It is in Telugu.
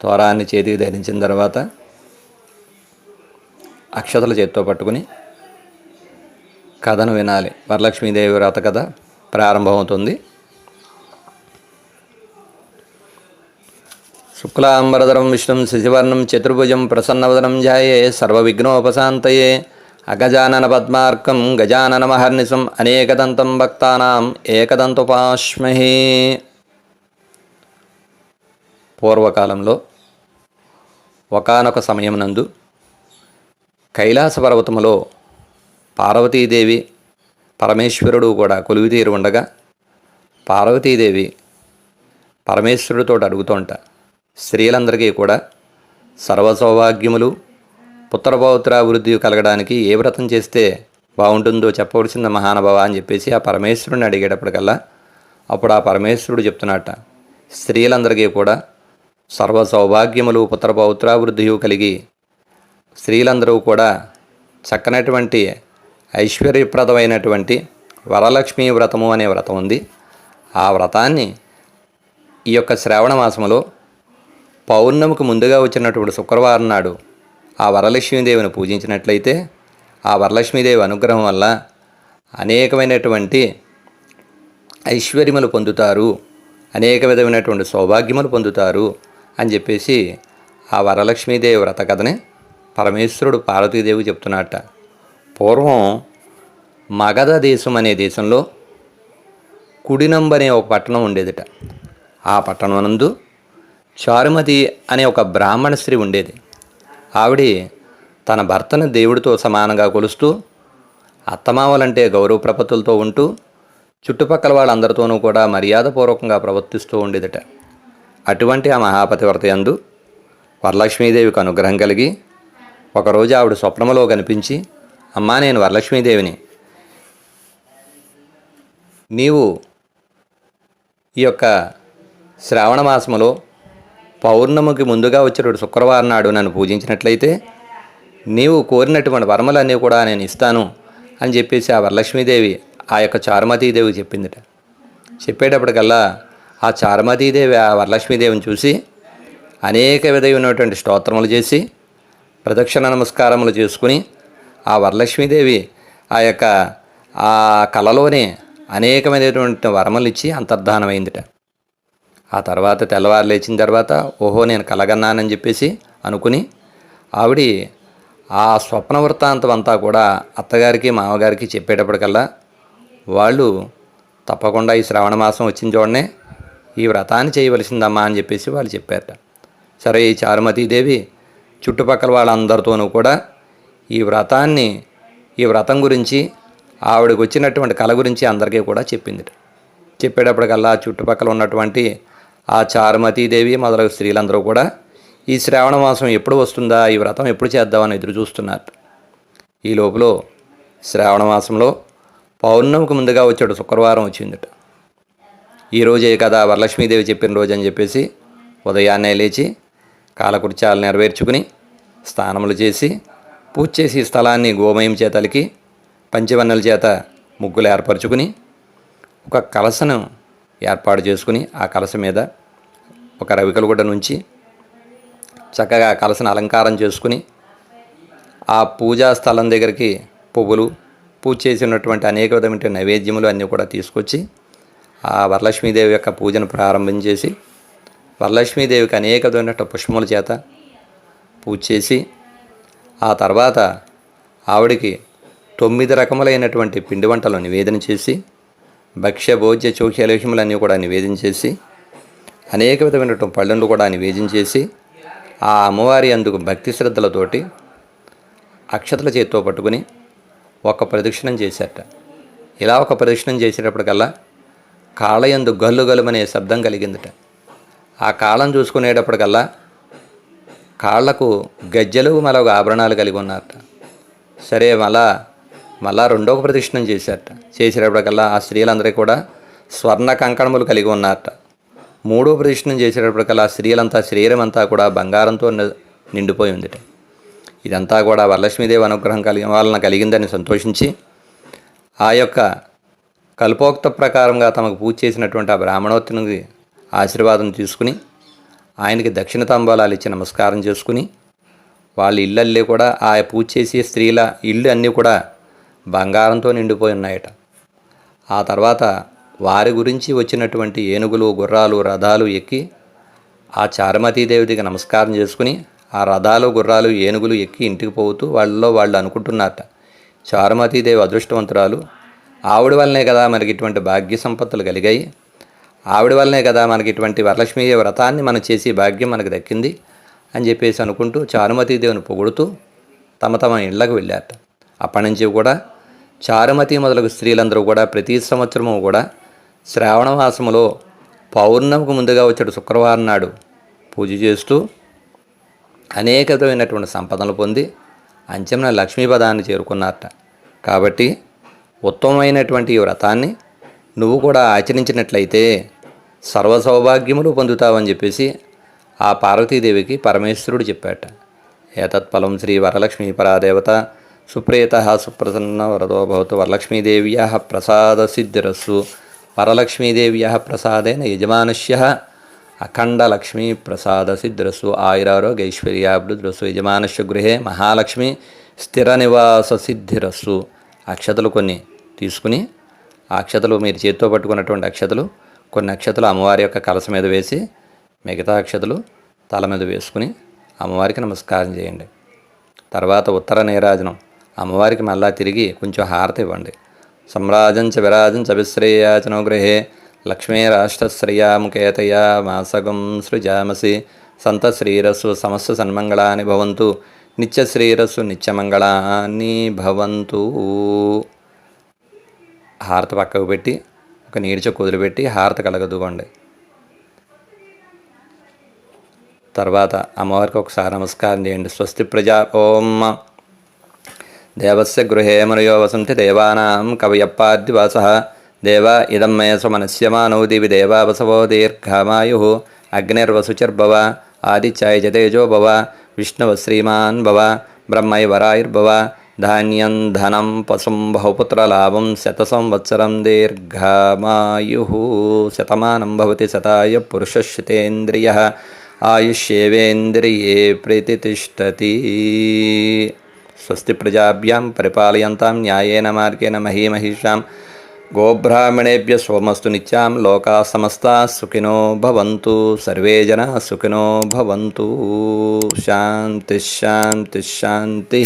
తోరాన్ని చేతికి ధరించిన తర్వాత అక్షతల చేత్తో పట్టుకుని కథను వినాలి. వరలక్ష్మీదేవి వ్రత కథ ప్రారంభమవుతుంది. శుక్లాంబరధరం విష్ణుం శశివర్ణం చతుర్భుజం ప్రసన్నవదనం జాయే సర్వవిఘ్నోపశాంతయే అగజానన పద్మార్కం గజానన మహర్నిశం అనేకదంతం భక్తానాం ఏకదంతుపాశ్మహే. పూర్వకాలంలో ఒకానొక సమయమునందు కైలాస పర్వతములో పార్వతీదేవి పరమేశ్వరుడు కూడా కొలువుతీరు ఉండగా పార్వతీదేవి పరమేశ్వరుడితో అడుగుతోంట. స్త్రీలందరికీ కూడా సర్వసౌభాగ్యములు పుత్రపౌత్రాభివృద్ధి కలగడానికి ఏ వ్రతం చేస్తే బాగుంటుందో చెప్పవలసింది మహానుభావ అని చెప్పేసి ఆ పరమేశ్వరుని అడిగేటప్పటికల్లా అప్పుడు ఆ పరమేశ్వరుడు చెప్తున్నట్ట స్త్రీలందరికీ కూడా సర్వ సౌభాగ్యములు పుత్రపౌత్రాభివృద్ధి కలిగి స్త్రీలందరూ కూడా చక్కనటువంటి ఐశ్వర్యప్రదమైనటువంటి వరలక్ష్మీ వ్రతము అనే వ్రతం ఉంది. ఆ వ్రతాన్ని ఈ యొక్క శ్రావణ మాసములో పౌర్ణమికి ముందుగా వచ్చినటువంటి శుక్రవారం నాడు ఆ వరలక్ష్మీదేవిని పూజించినట్లయితే ఆ వరలక్ష్మీదేవి అనుగ్రహం వల్ల అనేకమైనటువంటి ఐశ్వర్యములు పొందుతారు. అనేక విధమైనటువంటి సౌభాగ్యములు పొందుతారు. అని చెప్పేసి ఆ వరలక్ష్మీదేవి వ్రత కథని పరమేశ్వరుడు పార్వతీదేవి చెప్తున్నట్ట పూర్వం మగధ దేశం అనే దేశంలో కుడినంబ అనే ఒక పట్టణం ఉండేదిట. ఆ పట్టణం నందు చారుమతి అనే ఒక బ్రాహ్మణ స్త్రీ ఉండేది. ఆవిడ తన భర్తను దేవుడితో సమానంగా కొలుస్తూ అత్తమావలంటే గౌరవ ప్రపత్తులతో ఉంటూ చుట్టుపక్కల వాళ్ళందరితోనూ కూడా మర్యాదపూర్వకంగా ప్రవర్తిస్తూ ఉండేదిట. అటువంటి ఆ మహాపతివ్రత యందు వరలక్ష్మీదేవికి అనుగ్రహం కలిగి ఒకరోజు ఆవిడ స్వప్నములో కనిపించి అమ్మా నేను వరలక్ష్మీదేవిని. నీవు ఈ యొక్క శ్రావణ మాసములో పౌర్ణమికి ముందుగా వచ్చేటప్పుడు శుక్రవారం నాడు నన్ను పూజించినట్లయితే నీవు కోరినటువంటి వరములన్నీ కూడా నేను ఇస్తాను అని చెప్పేసి ఆ వరలక్ష్మీదేవి ఆ యొక్క చారుమతీదేవి చెప్పిందిట. చెప్పేటప్పటికల్లా ఆ చారుమతీదేవి ఆ వరలక్ష్మీదేవిని చూసి అనేక విధమైనటువంటి స్తోత్రములు చేసి ప్రదక్షిణ నమస్కారములు చేసుకుని ఆ వరలక్ష్మీదేవి ఆ యొక్క ఆ కళలోనే అనేకమైనటువంటి వరములు ఇచ్చి అంతర్ధానమైందిట. ఆ తర్వాత తెల్లవారు లేచిన తర్వాత ఓహో నేను కలగన్నానని చెప్పేసి అనుకుని ఆవిడ ఆ స్వప్న వృత్తాంతం అంతా కూడా అత్తగారికి మామగారికి చెప్పేటప్పటికల్లా వాళ్ళు తప్పకుండా ఈ శ్రావణ మాసం వచ్చిన చూడనే ఈ వ్రతాన్ని చేయవలసిందమ్మా అని చెప్పేసి వాళ్ళు చెప్పారట. సరే ఈ చారుమతీదేవి చుట్టుపక్కల వాళ్ళందరితోనూ కూడా ఈ వ్రతాన్ని ఈ వ్రతం గురించి ఆవిడకి వచ్చినటువంటి కళ గురించి అందరికీ కూడా చెప్పింది చెప్పేటప్పటికల్లా చుట్టుపక్కల ఉన్నటువంటి ఆ చారుమతీదేవి మొదలగు స్త్రీలందరూ కూడా ఈ శ్రావణ మాసం ఎప్పుడు వస్తుందా ఈ వ్రతం ఎప్పుడు చేద్దామని ఎదురు చూస్తున్నారు. ఈ లోపల శ్రావణ మాసంలో పౌర్ణమికి ముందుగా వచ్చాడు శుక్రవారం వచ్చిందట. ఈ రోజే కదా వరలక్ష్మీదేవి చెప్పిన రోజు అని చెప్పేసి ఉదయాన్నే లేచి కాలకృత్యాలు నెరవేర్చుకుని స్నానములు చేసి పూజ చేసి స్థలాన్ని గోమయం చేతలికి పంచవన్నెల చేత ముగ్గులు ఏర్పరచుకుని ఒక కలసను ఏర్పాటు చేసుకుని ఆ కలస మీద ఒక రవికలుగుడ్డ నుంచి చక్కగా కలసను అలంకారం చేసుకుని ఆ పూజా స్థలం దగ్గరికి పువ్వులు పూజ చేసినటువంటి అనేక విధమైన నైవేద్యములు అన్నీ కూడా తీసుకొచ్చి ఆ వరలక్ష్మీదేవి యొక్క పూజను ప్రారంభం చేసి వరలక్ష్మీదేవికి అనేక విధమైన పుష్పముల చేత పూజ చేసి ఆ తర్వాత ఆవిడికి తొమ్మిది రకములైనటువంటి పిండి వంటలు నివేదన చేసి భక్ష్య భోజ్య చౌఖ్యలక్ష్ములన్నీ కూడా నివేదన చేసి అనేక విధమైనటువంటి పళ్ళను కూడా నివేదన చేసి ఆ అమ్మవారి అందుకు భక్తి శ్రద్ధలతోటి అక్షతల చేతితో పట్టుకుని ఒక ప్రదక్షిణం చేశారట. ఇలా ఒక ప్రదక్షిణం చేసేటప్పటికల్లా కాళ్ళయందు గల్లు గలుమనే శబ్దం కలిగిందట. ఆ కాళ్ళను చూసుకునేటప్పటికల్లా కాళ్ళకు గజ్జలు మరొక ఆభరణాలు కలిగి ఉన్నారట. సరే మళ్ళా మళ్ళా రెండవ ప్రతిష్ఠం చేశారట. చేసేటప్పటికల్లా ఆ స్త్రీలందరూ కూడా స్వర్ణ కంకణములు కలిగి ఉన్నారట. మూడో ప్రదక్షిణం చేసేటప్పటికల్లా స్త్రీలంతా శరీరం అంతా కూడా బంగారంతో నిండిపోయి ఉందిట. ఇదంతా కూడా వరలక్ష్మీదేవి అనుగ్రహం కలిగి వలన కలిగిందని సంతోషించి ఆ యొక్క కల్పోక్త ప్రకారంగా తమకు పూజ చేసినటువంటి ఆ బ్రాహ్మణోత్తనికి ఆశీర్వాదం తీసుకుని ఆయనకి దక్షిణ తాంబూలాలు ఇచ్చి నమస్కారం చేసుకుని వాళ్ళ ఇళ్ళల్లో కూడా ఆ పూజ చేసే స్త్రీల ఇళ్ళు అన్నీ కూడా బంగారంతో నిండిపోయి ఉన్నాయట. ఆ తర్వాత వారి గురించి వచ్చినటువంటి ఏనుగులు గుర్రాలు రథాలు ఎక్కి ఆ చారుమతీదేవికి నమస్కారం చేసుకుని ఆ రథాలు గుర్రాలు ఏనుగులు ఎక్కి ఇంటికి పోతూ వాళ్ళలో వాళ్ళు అనుకుంటున్నారట. చారుమతీదేవి అదృష్టవంతురాలు. ఆవిడ వల్లనే కదా మనకి ఇటువంటి భాగ్య సంపత్తులు కలిగాయి. ఆవిడ వల్లనే కదా మనకి ఇటువంటి వరలక్ష్మీ వ్రతాన్ని మనం చేసి భాగ్యం మనకు దక్కింది అని చెప్పేసి అనుకుంటూ చారుమతీదేవిని పొగుడుతూ తమ తమ ఇళ్ళకు వెళ్ళారట. అప్పటి నుంచి కూడా చారుమతి మొదలగు స్త్రీలందరూ కూడా ప్రతి సంవత్సరము కూడా శ్రావణ మాసములో పౌర్ణమికి ముందుగా వచ్చాడు శుక్రవారం నాడు పూజ చేస్తూ అనేక విధమైనటువంటి సంపదలు పొంది అంచెమున లక్ష్మీపదాన్ని చేరుకున్నారట. కాబట్టి ఉత్తమమైనటువంటి ఈ వ్రతాన్ని నువ్వు కూడా ఆచరించినట్లయితే సర్వ సౌభాగ్యములు పొందుతావని చెప్పేసి ఆ పార్వతీదేవికి పరమేశ్వరుడు చెప్పాట. ఏతత్ఫలం శ్రీ వరలక్ష్మీ పరాదేవత సుప్రేత సుప్రసన్న వరదో భవతు వరలక్ష్మీదేవ్యా ప్రసాద సిద్ధిరస్సు వరలక్ష్మీదేవ్యా ప్రసాదేన యజమానుష్య అఖండ లక్ష్మీ ప్రసాద సిద్ధిరస్సు ఆయురారోగ్యైశ్వర్యాభివృద్ధిరస్సు యజమానుష్య గృహే మహాలక్ష్మి స్థిర నివాస సిద్ధిరస్సు అక్షతలు కొన్ని తీసుకుని ఆ అక్షతలు మీరు చేతితో పట్టుకున్నటువంటి అక్షతలు కొన్ని అక్షతలు అమ్మవారి యొక్క కలస మీద వేసి మిగతా అక్షతలు తల మీద వేసుకుని అమ్మవారికి నమస్కారం చేయండి. తర్వాత ఉత్తర నీరాజనం. అమ్మవారికి మళ్ళా తిరిగి కొంచెం హారతి ఇవ్వండి. సమ్రాజంచ విరాజంచ విశ్రేయాచనో గృహే లక్ష్మీ రాష్ట్రశ్రయాముకేతయా మాసగం సృజామసి సంత శ్రీరస్సు సమస్త సన్మంగళాని భవంతు నిత్య శ్రీరస్సు నిత్యమంగళాన్ని భవంతు. హారతి పక్కకు పెట్టి ఒక నీడి చొక్కు వదిలిపెట్టి హారతి కలగదువ్వండి. తర్వాత అమ్మవారికి ఒకసారి నమస్కారం చేయండి. స్వస్తి ప్రజా ఓం దేవస్య గృహే మనయో వసంతి దేవానాం కవయప్పాద్దివాస దేవ ఇదం మే సుమనస్యమానౌ దివి దేవా వసవో దీర్ఘమాయు. అగ్నిర్వసుచిర్భవ ఆదిత్యాయ జతేజో భవ విష్ణవ శ్రీమాన్ భవ బ్రహ్మైవరాయుర్భవ ధాన్యం ధనం పశుం బహుపుత్రలాభం శత సంవత్సరం దీర్ఘమాయు శతమానం భవతి శతాయ పురుషశ్రుతేంద్రియ ఆయుష్యేవేంద్రియే ప్రతిష్టతి స్వస్తి ప్రజాభ్యాం పరిపాలయంతాం న్యాయేన మార్గేణ మహీమహిషాం గోబ్రాహ్మణేభ్య సోమస్తు నిత్యాం లోకా సమస్త సుఖినో భవంతు. సర్వే జన సుఖినో భవంతు. శాంతి శాంతి శాంతి.